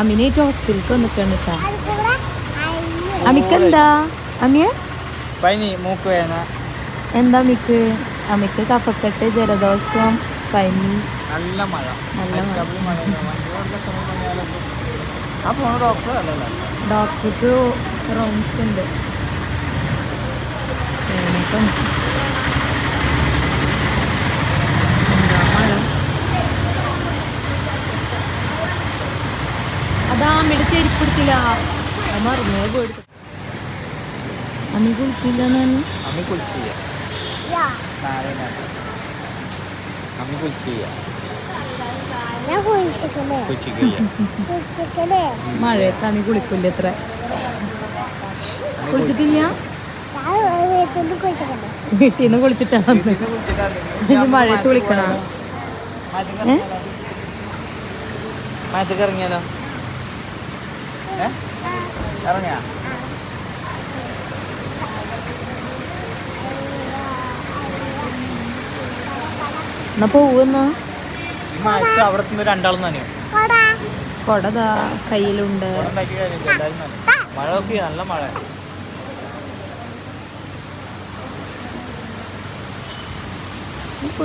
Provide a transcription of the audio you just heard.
അമിനായിട്ട് ഹോസ്പിറ്റലിലേക്ക് വന്നിക്കാണ് കേട്ടാ അമിക്കെന്താ? അമിയ? പനി മൂക്ക് വേദന എന്താ മിക്ക് അമിക്ക് കഫക്കെട്ട് ജലദോഷം പനി. നല്ല മഴ. നല്ല മഴ. ഡോക്ടർക്ക് റോംസ് വണ്ടികളുടെ അതാ അമ്മയുടെ ചെരുപ്പെടുത്തില്ല അത് മറന്നേ പോയിട്ട് അമ്മ കുളിച്ചില്ല ഞാൻ അമ്മി കുളിച്ചില്ല. നാളെ അമ്മി കുളിച്ചില്ല. കുളിച്ചില്ല മഴയത്ത് അമി കുളിക്കില്ല എത്ര കുളിച്ചിട്ടില്ല. വീട്ടിൽ നിന്ന് കുളിച്ചിട്ടാ വന്നത്. മഴയത്ത് കുളിക്കണ? ഏ? മഴത്തേക്ക് ഇറങ്ങിയാലോ ഇറങ്ങിയാ? എന്നാ പോവുന്നാ? അവിടെ രണ്ടാളും നനയും. കൊടതാ. കയ്യിലുണ്ട്. മഴ നോക്കി നല്ല മഴ.